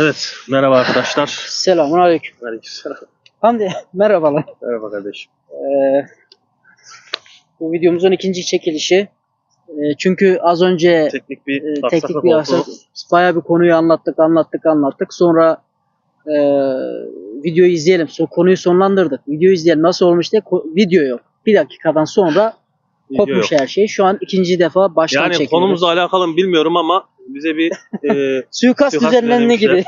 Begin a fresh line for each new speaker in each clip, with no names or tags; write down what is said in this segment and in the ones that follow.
Evet, merhaba arkadaşlar.
Selamun aleyküm.
Aleykümselam.
Hamdi merhabalar.
Merhaba kardeşim.
Ee, bu videomuzun ikinci çekilişi. Ee, çünkü az önce
Teknik bir
e, teknik bir aksak bayağı bir konuyu anlattık anlattık anlattık. Sonra e, videoyu izleyelim. So, konuyu sonlandırdık. Videoyu izleyelim nasıl olmuş diye video yok. Bir dakikadan sonra kopmuş
yok.
her şey. Şu an ikinci defa baştan
Yani
çekiyoruz.
konumuzla alakalı bilmiyorum ama bize bir e,
Suikast
suikast
düzenlenme gibi.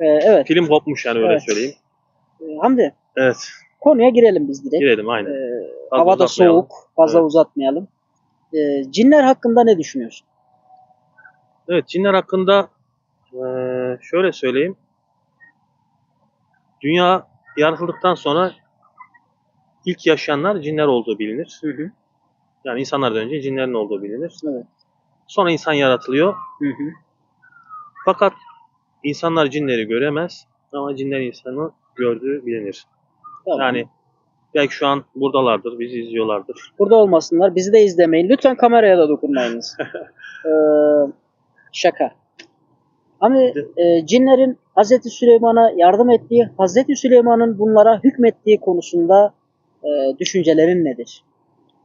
Ee, evet.
film kopmuş yani öyle
Evet.
söyleyeyim.
Ee, Hamdi
Evet,
konuya girelim biz direkt.
girelim aynen.
Ee,
Fazla
Hava da
uzatmayalım.
soğuk. Fazla
Evet.
uzatmayalım. Ee, cinler hakkında ne düşünüyorsun?
Evet, cinler hakkında e, şöyle söyleyeyim. Dünya yaratıldıktan sonra ilk yaşayanlar cinler olduğu bilinir. Yani insanlardan önce cinlerin olduğu bilinir.
Evet.
Sonra insan yaratılıyor.
Hı hı.
Fakat insanlar cinleri göremez ama cinler insanı gördüğü bilinir.
Tamam.
Yani belki şu an buradalardır, bizi izliyorlardır.
Burada olmasınlar. Bizi de izlemeyin. Lütfen kameraya da dokunmayınız. ee, şaka. Ama e, cinlerin Hazreti Süleyman'a yardım ettiği, Hazreti Süleyman'ın bunlara hükmettiği konusunda e, düşüncelerin nedir?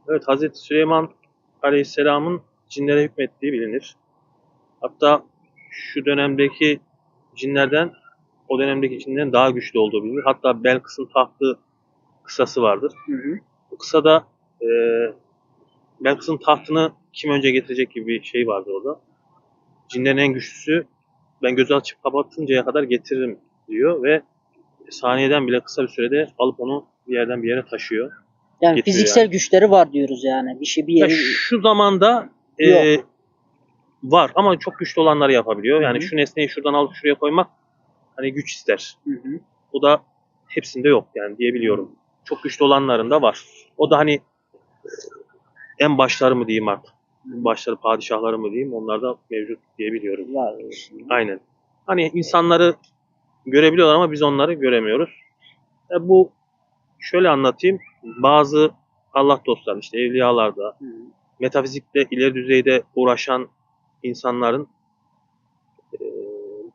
Evet, Hazreti Süleyman Aleyhisselam'ın cinlere hükmettiği bilinir. Hatta şu dönemdeki cinlerden o dönemdeki cinlerin daha güçlü olduğu bilinir. Hatta Belkıs'ın tahtı kısası vardır.
Hı hı.
Bu kısada e, Belkıs'ın tahtını kim önce getirecek gibi bir şey vardır orada. Cinlerin en güçlüsü ben gözü açıp kapatıncaya kadar getiririm diyor ve saniyeden bile kısa bir sürede alıp onu bir yerden bir yere taşıyor.
Yani fiziksel
yani.
güçleri var diyoruz yani. Bir şey bir
Ya
yeri
şu zamanda e,
Yok.
var ama çok güçlü olanları yapabiliyor. Yani
Hı hı.
şu nesneyi şuradan alıp şuraya koymak hani güç ister.
Hı hı.
Bu da hepsinde yok yani diyebiliyorum. Çok güçlü olanların da var. O da hani en başları mı diyeyim artık. Başları padişahları mı diyeyim onlarda mevcut diyebiliyorum.
var.
Aynen. Hani insanları görebiliyorlar ama biz onları göremiyoruz. E bu şöyle anlatayım. Bazı Allah dostları işte evliyalarda
Hı hı.
Metafizikle ileri düzeyde uğraşan insanların e,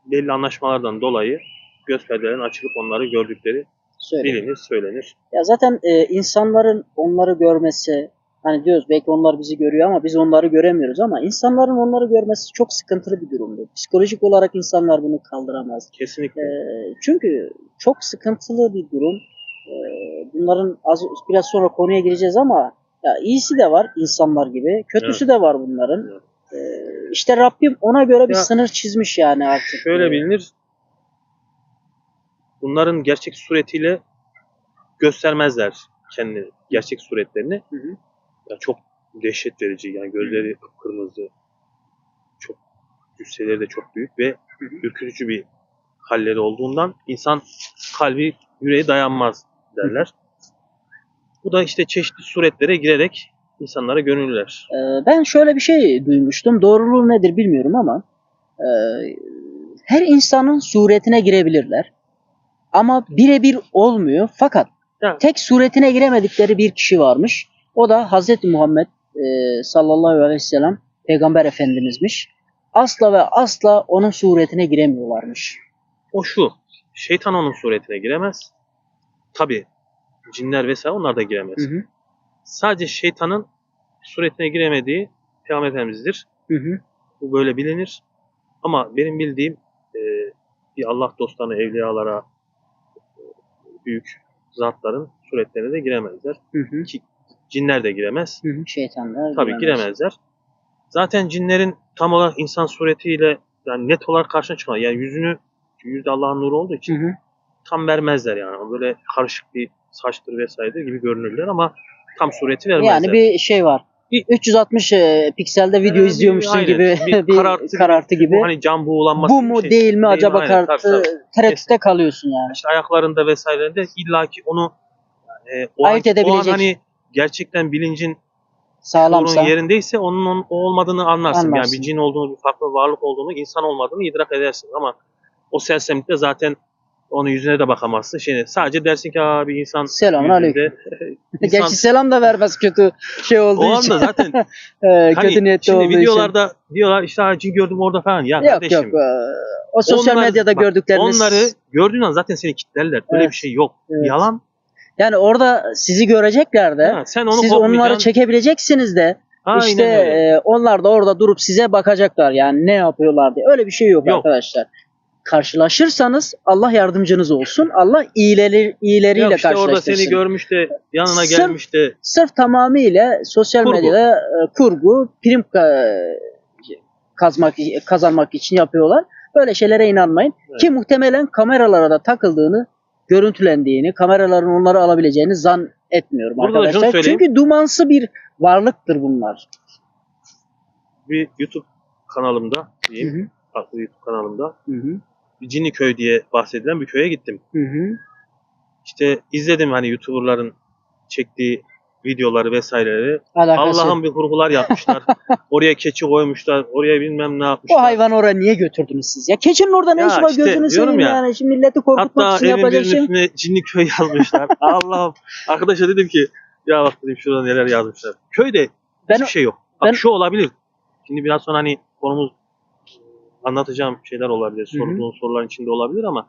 belli anlaşmalardan dolayı göz perdelerinin açılıp onları gördükleri
Söyle.
bilinir, söylenir.
Ya zaten e, insanların onları görmesi, hani diyoruz belki onlar bizi görüyor ama biz onları göremiyoruz ama insanların onları görmesi çok sıkıntılı bir durumdur. Psikolojik olarak insanlar bunu kaldıramaz.
Kesinlikle.
E, çünkü çok sıkıntılı bir durum. E, bunların az biraz sonra konuya gireceğiz ama ya iyisi de var insanlar gibi, kötüsü de var bunların.
Evet.
E, işte Rabbim ona göre bir
Ya,
sınır çizmiş yani artık.
Şöyle bilinir. Bunların gerçek suretiyle göstermezler kendi gerçek suretlerini.
Hı hı.
Ya çok dehşet verici. Yani gözleri kırmızı. Çok cüsseleri de çok büyük ve ürkütücü bir halleri olduğundan insan kalbi yüreği dayanmaz derler. Bu da işte çeşitli suretlere girerek insanlara gönüllüler.
Ee, Ben şöyle bir şey duymuştum. Doğruluğu nedir bilmiyorum ama e, her insanın suretine girebilirler. Ama birebir olmuyor. Fakat tek suretine giremedikleri bir kişi varmış. O da Hazreti Muhammed e, sallallahu aleyhi ve sellem peygamber efendimizmiş. Asla ve asla onun suretine giremiyorlarmış.
O şu, şeytan onun suretine giremez. Tabi cinler vesaire onlar da giremez.
Hı hı.
Sadece şeytanın suretine giremediği Peygamber Efendimiz'dir.
Hı hı.
Bu böyle bilinir. Ama benim bildiğim e, bir Allah dostlarına, evliyalara, e, büyük zatların suretlerine de giremezler.
Hı hı.
Ki cinler de giremez.
Hı hı. Şeytanlar.
Tabii
giremez.
giremezler. Zaten cinlerin tam olarak insan suretiyle yani net olarak karşına çıkmaz. Yani yüzünü yüzde Allah'ın nuru olduğu
Hı
için
hı.
tam vermezler yani. Böyle karışık bir saçtır vesaire gibi görünürler ama tam sureti vermezler.
Yani bir şey var. Bir 360 e, pikselde video
Yani bir-
izliyormuşsun
aynen,
gibi bir, karartı, gibi.
Bu hani cam buğulanması
Bu mu
bir şey.
değil mi acaba
aynen, tabii.
tereddütte kalıyorsun yani.
İşte ayaklarında vesairelerinde illaki onu e, o,
Ayırt
an, o an
edebilecek.
hani gerçekten bilincin
Sağlamsa.
Yerindeyse onun, onun o olmadığını anlarsın.
Anlarsın.
Yani bir cin olduğunu, bir farklı varlık olduğunu, insan olmadığını idrak edersin. Ama o sersemlikte zaten Onun yüzüne de bakamazsın. Şimdi sadece dersin ki Aa, bir insan
Selamun Gerçi
insan,
selam da vermez kötü şey olduğu
o
için.
anda zaten
Ee,
hani
kötü niyetli
şimdi
olduğu için.
videolarda diyorlar işte "Aa, cin gördüm orada falan. Ya
Yok
kardeşim
yok. ee, O sosyal
onlar-
medyada
bak,
gördükleriniz.
onları gördüğün an zaten seni kitlerler. Öyle
Evet.
bir şey yok.
Evet.
Yalan.
Yani orada sizi görecekler de.
Ha, sen onu
siz onları
kopmayacaksın.
çekebileceksiniz de.
Aynen
işte
öyle.
e, onlar da orada durup size bakacaklar yani ne yapıyorlar diye. Öyle bir şey yok,
Yok.
arkadaşlar. Karşılaşırsanız Allah yardımcınız olsun. Allah iyileri, iyileriyle
Yok işte orada
karşılaştırsın.
seni görmüş de yanına
Sırf-
gelmiş de
Sırf tamamıyla sosyal
Kurgu.
medyada e, kurgu, prim ka- kazmak kazanmak için yapıyorlar. Böyle şeylere inanmayın.
Evet.
Ki muhtemelen kameralara da takıldığını, görüntülendiğini, kameraların onları alabileceğini zan etmiyorum
Burada da şunu
arkadaşlar.
söyleyeyim.
Çünkü dumansı bir varlıktır bunlar.
bir YouTube kanalımda diyeyim. Farklı YouTube kanalımda.
hı hı,
Bir Cinliköy diye bahsedilen bir köye gittim.
hı hı.
İşte izledim hani YouTuber'ların çektiği videoları vesaireleri.
Alakası
Allah'ın bir kurgular yapmışlar. oraya keçi koymuşlar. Oraya bilmem ne yapmışlar.
O hayvanı oraya niye götürdünüz siz? Ya keçinin orada ne işi var
işte
gözünü
diyorum
seveyim
ya.
yani. Şimdi milleti korkutmak
Hatta
için
evin
yapacak
birinin
şey.
üstüne Cinliköy yazmışlar. Allah'ım. Arkadaşa dedim ki ya bak dedim şurada neler yazmışlar. Köyde
Ben-
hiçbir şey yok. Bak
ben-
şu olabilir. Şimdi biraz sonra hani konumuz anlatacağım şeyler olabilir. Sorduğun soruların içinde olabilir ama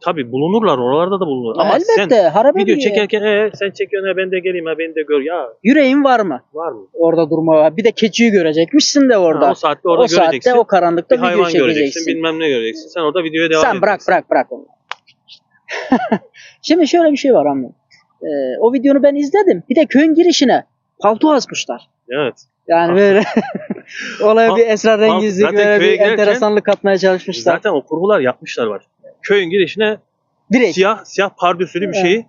tabi bulunurlar. Oralarda da bulunur. Ama
elbette
sen
harabe
video
bir-
çekerken ee, sen çekiyorsun ya ben de geleyim ha beni de gör. Ya
Yüreğin var mı?
var mı?
Orada durma. Bir de keçiyi görecekmişsin de orada.
Ha, o saatte orada
o
göreceksin.
saatte o karanlıkta
bir
video
hayvan göreceksin.
çekeceksin.
Bilmem ne göreceksin. Sen orada videoya devam
Sen bırak
edeceksin.
bırak bırak onu. Şimdi şöyle bir şey var anne. Ee, o videonu ben izledim. Bir de köyün girişine palto asmışlar.
Evet.
Yani böyle olaya bir esrarengizlik
zaten
böyle
köye
bir
girerken-
enteresanlık katmaya çalışmışlar.
Zaten o kurgular yapmışlar var. Köyün girişine
Direkt
siyah siyah pardösülü bir
Evet.
şeyi.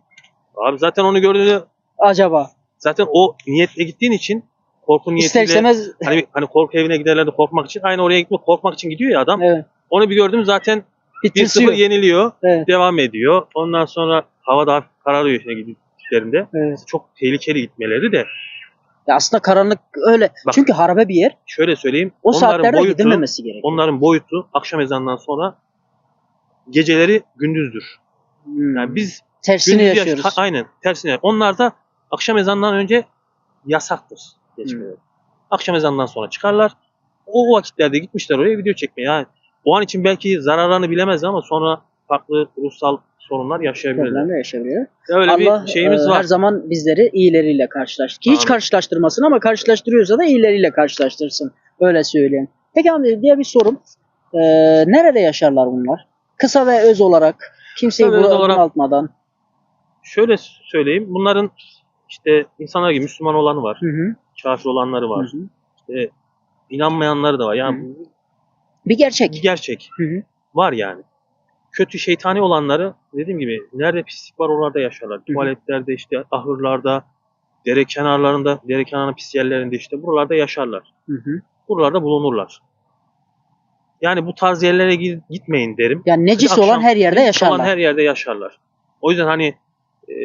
Abi zaten onu gördüğünde
acaba
zaten o niyetle gittiğin için korku
ister
niyetiyle
istemez
hani hani korku evine giderler de korkmak için aynı oraya gitmek korkmak için gidiyor ya adam.
evet,
Onu bir gördüm zaten
bir
1-0
tırsıyor.
yeniliyor.
Evet,
Devam ediyor. Ondan sonra hava daha kararıyor işte gittiklerinde.
evet.
Çok tehlikeli gitmeleri de
Ya aslında karanlık öyle.
Bak,
Çünkü harabe bir yer.
şöyle söyleyeyim.
O saatlerde
boyutu,
gidilmemesi gerekiyor.
onların boyutu akşam ezanından sonra geceleri gündüzdür.
Hmm.
Yani biz
tersini
gündüz yaş-
yaşıyoruz.
Ha, aynen tersine. Onlar da akşam ezanından önce yasaktır geçmeleri. Akşam ezanından sonra çıkarlar. O vakitlerde gitmişler oraya video çekmeye. Yani o an için belki zararlarını bilemezler ama sonra farklı ruhsal sorunlar yaşayabilirler.
Problemler yaşayabiliyor.
Öyle
Allah
bir şeyimiz
e,
var.
her zaman bizleri iyileriyle karşılaştır. Ki hiç karşılaştırmasın ama karşılaştırıyorsa da iyileriyle karşılaştırsın. Öyle söyleyeyim. Peki abi diye bir sorum. E, nerede yaşarlar bunlar? Kısa ve öz olarak kimseyi bunaltmadan.
Şöyle söyleyeyim. Bunların işte insanlar gibi Müslüman olanı var.
Hı hı.
Kafir olanları var.
Hı hı.
İşte inanmayanları da var. Yani bu
Bir gerçek.
bir gerçek.
Hı hı.
var yani. Kötü şeytani olanları dediğim gibi nerede pislik var oralarda yaşarlar. Tuvaletlerde işte ahırlarda, dere kenarlarında, dere kenarının pis yerlerinde işte buralarda yaşarlar.
Hı hı.
Buralarda bulunurlar. Yani bu tarz yerlere gi- gitmeyin derim.
Yani necis
Akşam-
olan her yerde
necis
yaşarlar.
Olan her yerde yaşarlar. O yüzden hani e,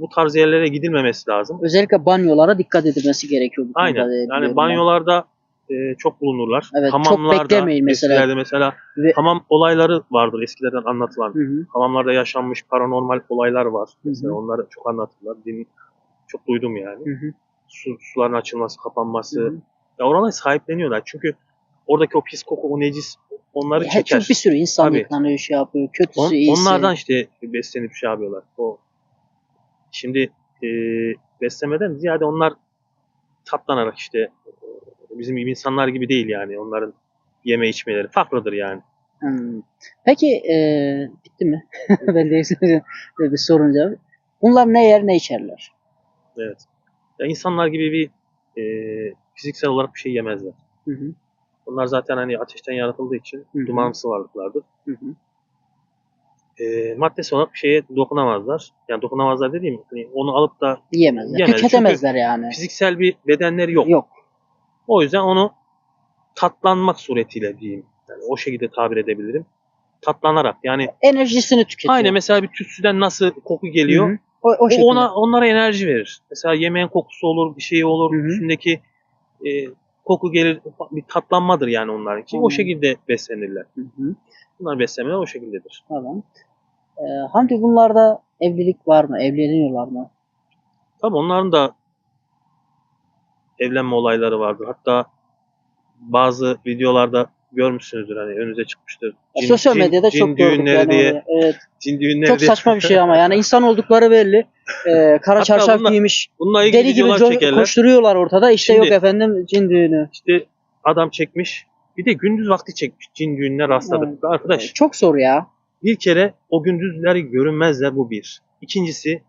bu tarz yerlere gidilmemesi lazım.
Özellikle banyolara dikkat edilmesi gerekiyor. Bu
Aynen. Yani banyolarda e, çok bulunurlar.
Evet, çok
Hamamlarda,
beklemeyin mesela.
eskilerde mesela
Ve-
hamam olayları vardır eskilerden anlatılan.
Hı hı.
hamamlarda yaşanmış paranormal olaylar var.
Hı
Mesela
hı.
onları çok anlattılar. Din, çok duydum yani.
Hı hı.
Su, suların açılması, kapanması.
Hı hı.
Ya oraları sahipleniyorlar. Çünkü oradaki o pis koku, o necis onları
He,
çeker.
Çünkü bir sürü insan
Tabii.
yıkanıyor, şey yapıyor. Kötüsü,
On-
iyisi.
onlardan işte beslenip şey yapıyorlar. O şimdi e, beslemeden ziyade onlar tatlanarak işte bizim gibi insanlar gibi değil yani. Onların yeme içmeleri farklıdır yani.
Hmm. Peki e, bitti mi? ben de bir sorunca. Bunlar ne yer ne içerler?
Evet. Ya insanlar gibi bir e, fiziksel olarak bir şey yemezler.
Hı hı.
Bunlar zaten hani ateşten yaratıldığı için
Hı hı.
dumansı varlıklardır.
Hı hı.
E, maddesi olarak bir şeye dokunamazlar. Yani dokunamazlar dediğim hani onu alıp da
Yiyemezler.
Yemez.
Tüketemezler yani.
fiziksel bir bedenleri yok.
Yok.
O yüzden onu tatlanmak suretiyle diyeyim. Yani o şekilde tabir edebilirim. Tatlanarak yani
Enerjisini tüketiyor.
aynı mesela bir tütsüden nasıl koku geliyor.
Hı hı. O, o
O ona onlara enerji verir. Mesela yemeğin kokusu olur, bir şey olur,
Hı hı.
üstündeki e, koku gelir, bir tatlanmadır yani onlarınki.
Hı.
O şekilde beslenirler.
Hı hı.
Bunlar beslemeler o şekildedir.
Tamam. Ee, Hamdi bunlarda evlilik var mı? Evleniyorlar mı?
Tabii onların da evlenme olayları vardı. Hatta bazı videolarda görmüşsünüzdür hani önünüze çıkmıştır.
Ya sosyal medyada
cin
çok
düğünleri
yani
diye,
onu. Evet.
cin düğünleri
Çok
diye.
saçma bir şey ama yani insan oldukları belli. Ee, kara
Hatta
çarşaf
bunlar-
giymiş.
Bununla ilgili
Deli gibi
çekerler.
koşturuyorlar ortada. İşte
Şimdi-
yok efendim cin düğünü.
İşte adam çekmiş. Bir de gündüz vakti çekmiş. Cin düğününe rastladık.
Evet.
Arkadaş
Çok zor ya.
bir kere o gündüzler görünmezler bu bir. İkincisi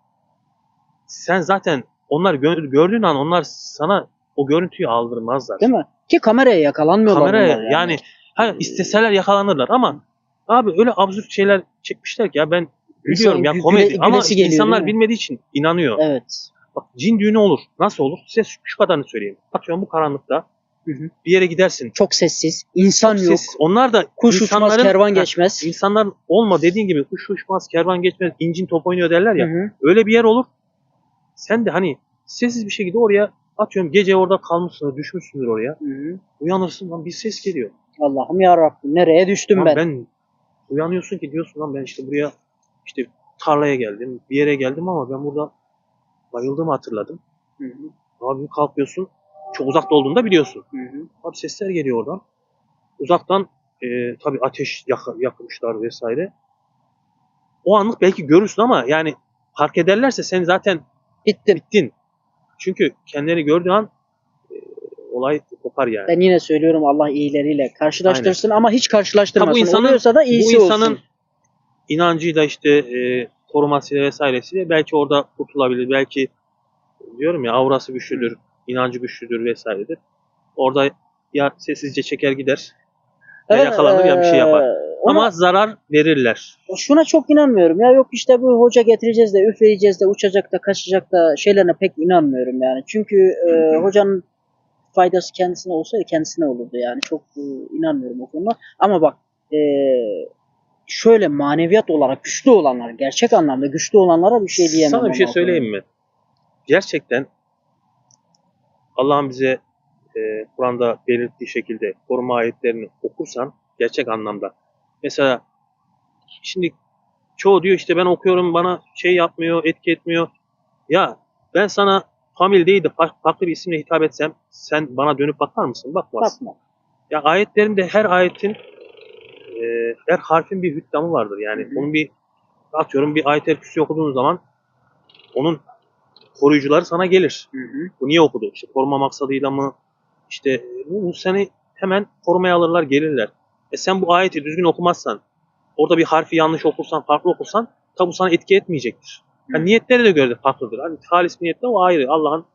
sen zaten onlar gö- gördüğün an onlar sana o görüntüyü aldırmazlar.
Değil mi? Ki kameraya yakalanmıyorlar
Kameraya
bunlar
yani. ha, isteseler yakalanırlar ama abi öyle absürt şeyler çekmişler ki ya ben biliyorum
İnsan
ya
gü-
komedi
güle-
ama
gülesi geliyor,
insanlar
değil mi?
bilmediği için inanıyor.
Evet.
Bak cin düğünü olur. Nasıl olur? Size şu kadarını söyleyeyim. Atıyorum bu karanlıkta
Hı hı.
bir yere gidersin.
Çok sessiz. İnsan yok.
Onlar da
Kuş uçmaz,
insanların-
kervan
Ha,
geçmez.
İnsanların olma dediğin gibi kuş uçmaz, kervan geçmez, incin top oynuyor derler ya.
Hı hı.
Öyle bir yer olur. Sen de hani sessiz bir şekilde oraya atıyorum gece orada kalmışsındır, düşmüşsündür oraya.
Hı hı.
Uyanırsın lan bir ses geliyor.
Allah'ım ya Rabbim nereye düştüm
Lan
ben?
ben uyanıyorsun ki diyorsun lan ben işte buraya işte tarlaya geldim, bir yere geldim ama ben burada bayıldığımı hatırladım.
Hı hı.
Abi kalkıyorsun. Çok uzakta olduğunu da biliyorsun.
Hı hı.
Abi sesler geliyor oradan. Uzaktan e, tabii ateş yak- yakmışlar vesaire. O anlık belki görürsün ama yani fark ederlerse sen zaten
Bittim.
bittin. Çünkü kendileri gördüğü an e, olay kopar yani.
Ben yine söylüyorum Allah iyileriyle karşılaştırsın ama hiç karşılaştırmasın.
Ha, bu insanın-
Oluyorsa da
Bu
iyisi
insanın
olsun.
inancıyla işte e, korumasıyla vesairesiyle belki orada kurtulabilir. Belki diyorum ya aurası güçlüdür, inancı güçlüdür vesairedir. Orada ya sessizce çeker gider ya
Evet,
yakalanır ya bir şey yapar.
Ona-
Ama zarar verirler.
şuna çok inanmıyorum. Ya yok işte bu hoca getireceğiz de üfleyeceğiz de uçacak da kaçacak da şeylerine pek inanmıyorum yani. Çünkü e, hocanın faydası kendisine olsaydı kendisine olurdu yani. Çok e, inanmıyorum o konuda. Ama bak e, şöyle maneviyat olarak güçlü olanlar, gerçek anlamda güçlü olanlara bir şey diyemem.
Sana bir şey söyleyeyim mi? Gerçekten Allah'ın bize e, Kur'an'da belirttiği şekilde koruma ayetlerini okursan gerçek anlamda. Mesela şimdi çoğu diyor işte ben okuyorum bana şey yapmıyor, etki etmiyor. Ya ben sana Famil değil de fa- farklı bir isimle hitap etsem sen bana dönüp bakar mısın? Bakmazsın.
Bakma.
Ya ayetlerinde her ayetin e, her harfin bir hükmü vardır. Yani
Hı hı.
onun bir atıyorum bir ayet kürsü okuduğun zaman onun koruyucuları sana gelir.
Hı hı.
Bu niye okudu? İşte koruma maksadıyla mı? İşte bu, bu seni hemen korumaya alırlar, gelirler. E sen bu ayeti düzgün okumazsan, orada bir harfi yanlış okursan, farklı okursan tabi bu sana etki etmeyecektir. Yani
Hı.
niyetleri de göre de farklıdır. Hani halis bir niyetle o ayrı. Allah'ın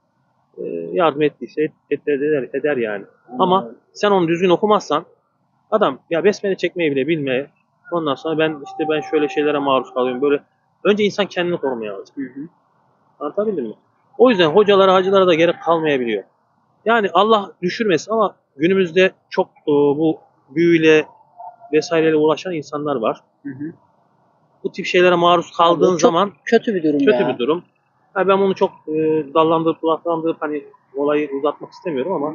e, yardım ettiyse et, et- eder, eder yani. Ama sen onu düzgün okumazsan adam ya besmele çekmeyi bile bilmeye ondan sonra ben işte ben şöyle şeylere maruz kalıyorum böyle önce insan kendini korumaya alacak.
Hı hı.
Anlatabildim mi? O yüzden hocalara hacılara da gerek kalmayabiliyor. Yani Allah düşürmesin ama günümüzde çok e, bu büyüyle vesaireyle uğraşan insanlar var.
Hı hı.
Bu tip şeylere maruz kaldığın
çok
zaman
Kötü bir durum
kötü
ya.
bir durum. Ha, ben bunu çok e, dallandırıp budaklandırıp hani olayı uzatmak istemiyorum ama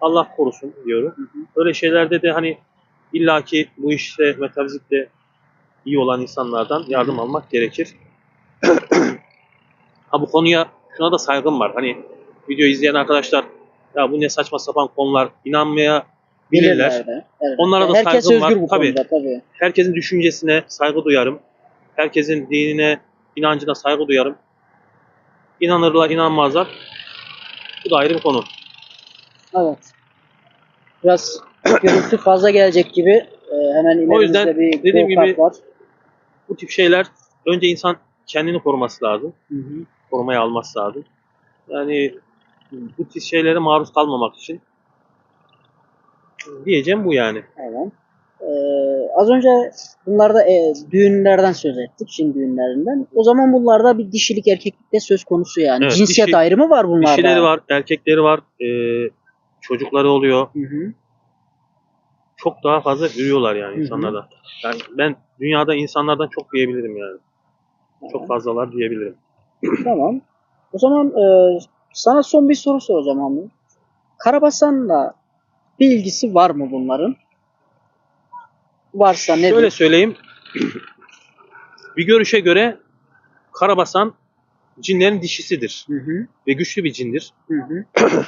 Allah korusun diyorum.
Hı hı.
Öyle şeylerde de hani illaki bu işte metafizikle iyi olan insanlardan yardım almak gerekir. ha bu konuya şuna da saygım var. Hani video izleyen arkadaşlar ya bu ne saçma sapan konular inanmaya bilirler.
de, evet.
Onlara da
Herkes
saygım
özgür
var.
bu
Tabii.
konuda tabii.
Herkesin düşüncesine saygı duyarım. Herkesin dinine, inancına saygı duyarım. İnanırlar, inanmazlar. Bu da ayrı bir konu.
Evet. Biraz görüntü fazla gelecek gibi. Ee, hemen
O yüzden
bir
dediğim gibi-
var.
Bu tip şeyler önce insan kendini koruması lazım.
Hı hı.
Korumaya alması lazım. Yani bu tip şeylere maruz kalmamak için diyeceğim bu yani.
Aynen. Ee, az önce bunlarda e, düğünlerden söz ettik, Çin düğünlerinden. O zaman bunlarda bir dişilik erkeklik de söz konusu yani.
Evet,
Cinsiyet
dişi-
ayrımı var bunlarda.
Dişileri var, erkekleri var, eee, çocukları oluyor.
Hı hı.
Çok daha fazla ürüyorlar yani
Hı hı.
insanlardan. Yani ben dünyada insanlardan çok diyebilirim yani. Çok fazlalar diyebilirim.
Tamam. O zaman e, sana son bir soru soracağım abi. Karabasan'la bir ilgisi var mı bunların? Varsa ne?
Şöyle söyleyeyim. Bir görüşe göre Karabasan cinlerin dişisidir
Hı hı.
ve güçlü bir cindir.
Hı hı.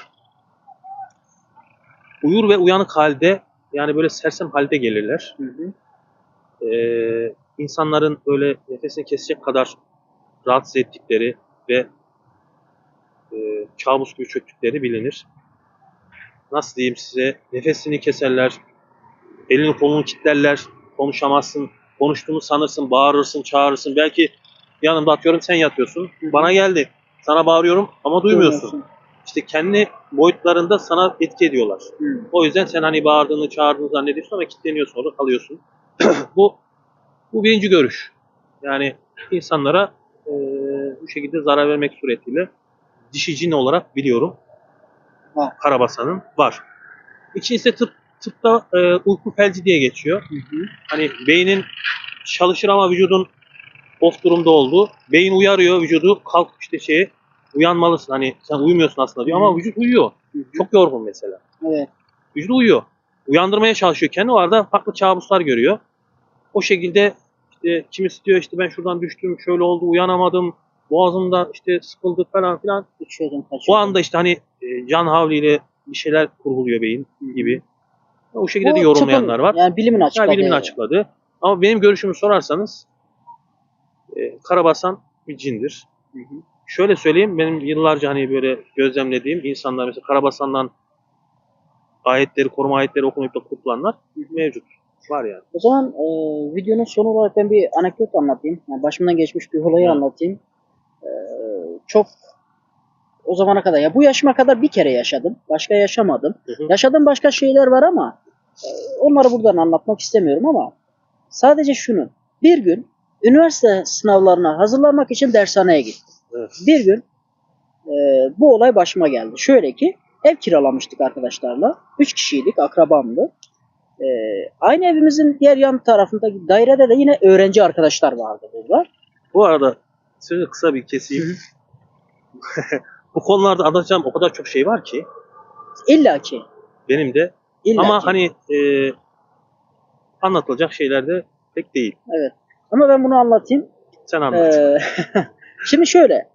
Uyur ve uyanık halde yani böyle sersem halde gelirler.
Hı hı.
Ee, insanların böyle nefesini kesecek kadar rahatsız ettikleri ve e, kabus gibi çöktükleri bilinir. Nasıl diyeyim size? Nefesini keserler, elini kolunu kilitlerler, konuşamazsın, konuştuğunu sanırsın, bağırırsın, çağırırsın. Belki yanımda atıyorum sen yatıyorsun, bana geldi. Sana bağırıyorum ama duymuyorsun. İşte kendi boyutlarında sana etki ediyorlar.
Hı.
O yüzden sen hani bağırdığını, çağırdığını zannediyorsun ama kilitleniyorsun orada kalıyorsun. bu bu birinci görüş. Yani insanlara e, bu şekilde zarar vermek suretiyle dişi cin olarak biliyorum.
Var.
Karabasan'ın var. İkincisi tıp, tıpta e, uyku felci diye geçiyor.
Hı hı.
Hani beynin çalışır ama vücudun off durumda olduğu. Beyin uyarıyor vücudu kalk işte şeye uyanmalısın. Hani sen uyumuyorsun aslında diyor ama
Hı.
vücut uyuyor.
Hı hı.
Çok yorgun mesela.
Evet.
Vücudu uyuyor. Uyandırmaya çalışıyor kendi. O arada farklı kabuslar görüyor. O şekilde işte kimisi diyor işte ben şuradan düştüm, şöyle oldu, uyanamadım, boğazımda işte sıkıldı falan filan.
Uçuyordum kaçıyordum.
O anda işte hani can havliyle bir şeyler kurguluyor beyin gibi. O şekilde
Bu
de yorumlayanlar var.
Yani bilimin açıkladığı.
bilimin açıkladığı. Ama benim görüşümü sorarsanız e, Karabasan bir cindir.
Hı hı.
Şöyle söyleyeyim benim yıllarca hani böyle gözlemlediğim insanlar mesela Karabasan'dan ayetleri, koruma ayetleri okumayıp da kurtulanlar mevcut. Var yani.
O zaman e, videonun sonu olarak ben bir anekdot anlatayım. Yani başımdan geçmiş bir olayı
Hı.
anlatayım. E, çok o zamana kadar ya bu yaşıma kadar bir kere yaşadım. Başka yaşamadım.
Hı hı.
Yaşadığım başka şeyler var ama e, onları buradan anlatmak istemiyorum ama sadece şunu. Bir gün üniversite sınavlarına hazırlanmak için dershaneye gittim.
Evet.
Bir gün e, bu olay başıma geldi. Şöyle ki ev kiralamıştık arkadaşlarla. Üç kişiydik, akrabamdı. E, aynı evimizin diğer yan tarafındaki dairede de yine öğrenci arkadaşlar vardı burada.
Bu arada sözü kısa bir keseyim. Bu konularda anlatacağım o kadar çok şey var ki
İlla ki.
benim de.
illa
Ama
ki.
hani e, anlatılacak şeyler de pek değil.
Evet. Ama ben bunu anlatayım.
Sen anlat.
Ee, şimdi şöyle.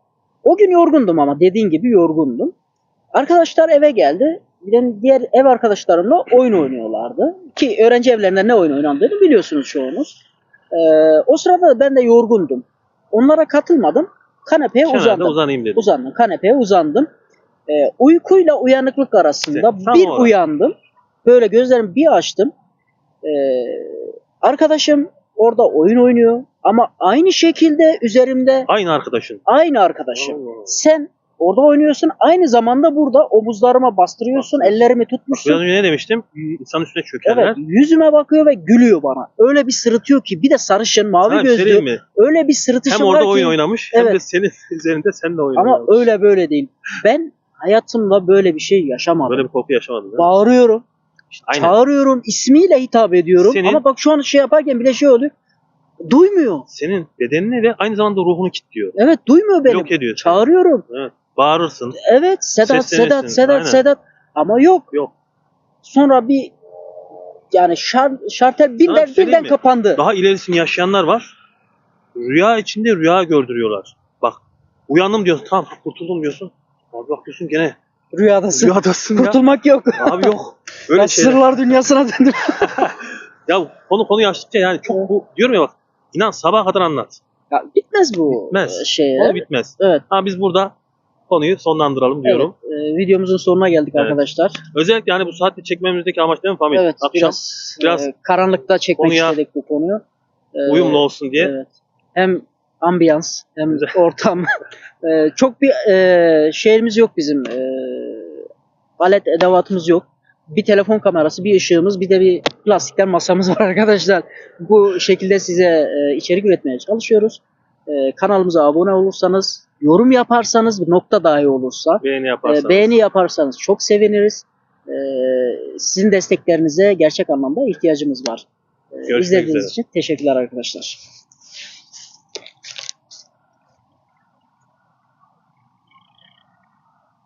O gün yorgundum ama dediğin gibi yorgundum. Arkadaşlar eve geldi. Benim diğer ev arkadaşlarımla oyun oynuyorlardı. Ki öğrenci evlerinde ne oyun oynandığını biliyorsunuz çoğunuz. Ee, o sırada ben de yorgundum. Onlara katılmadım. Kanepeye
Kenarda
uzandım.
uzanayım dedim.
Uzandım. Kanepeye uzandım. Ee, uykuyla uyanıklık arasında
Tam
bir
olarak.
uyandım. Böyle gözlerimi bir açtım. Ee, arkadaşım orada oyun oynuyor. Ama aynı şekilde üzerimde
Aynı arkadaşın.
aynı arkadaşım.
Allah Allah.
Sen orada oynuyorsun. Aynı zamanda burada omuzlarıma bastırıyorsun. Ellerimi
Biraz
tutmuşsun.
önce ne demiştim? İnsan üstüne çökerler.
Evet, yüzüme bakıyor ve gülüyor bana. Öyle bir sırıtıyor ki bir de sarışın, mavi
şey
gözlü.
mi?
Öyle bir sırıtışım
Hem
var
orada
ki.
oyun oynamış hem de
Evet.
senin üzerinde sen de oyun
Ama
oynamış.
öyle böyle değil. Ben hayatımda böyle bir şey yaşamadım.
Böyle bir korku yaşamadın değil mi?
Bağırıyorum,
İşte aynen.
çağırıyorum, ismiyle hitap ediyorum.
Senin-
Ama bak şu an şey yaparken bile şey oluyor. Duymuyor.
Senin bedenini ve aynı zamanda ruhunu kilitliyor.
Evet duymuyor beni.
Blok ediyor. seni.
Çağırıyorum.
Evet. Bağırırsın.
Evet Sedat,
Seslenirsin,
Sedat, Sedat,
aynen.
Sedat. Ama yok.
Yok.
Sonra bir yani şar, şartel birden,
bir şey
birden
mi?
kapandı.
Daha ilerisini yaşayanlar var. Rüya içinde rüya gördürüyorlar. Bak uyandım diyorsun tamam kurtuldum diyorsun. Abi bakıyorsun gene
Rüyadasın.
rüyadasın ya.
Kurtulmak yok.
Abi yok. Öyle
ya
şeyler.
sırlar dünyasına döndüm.
Ya konu konu açtıkça yani çok bu diyorum ya bak inan sabaha kadar anlat.
ya bitmez bu
Bitmez.
e, şeyler.
Konu bitmez.
Evet.
Ha biz burada konuyu sonlandıralım diyorum.
Evet, e, videomuzun sonuna geldik
Evet.
arkadaşlar.
Özellikle yani bu saatte çekmemizdeki amaç değil mi Famil?
Evet,
Akşam
biraz,
biraz
e, karanlıkta çekmek
konuya
istedik bu konuyu. E,
uyumlu olsun diye.
Evet. Hem ambiyans hem
Güzel.
ortam. E, çok bir e, şeyimiz yok bizim. E, alet edevatımız yok. Bir telefon kamerası, bir ışığımız, bir de bir plastikten masamız var arkadaşlar. Bu şekilde size e, içerik üretmeye çalışıyoruz. E, kanalımıza abone olursanız, yorum yaparsanız, bir nokta dahi olursa,
Beğeni
e,
yaparsanız.
beğeni yaparsanız çok seviniriz. E, sizin desteklerinize gerçek anlamda ihtiyacımız var. E,
Görüşmek
izlediğiniz
üzere.
için teşekkürler arkadaşlar.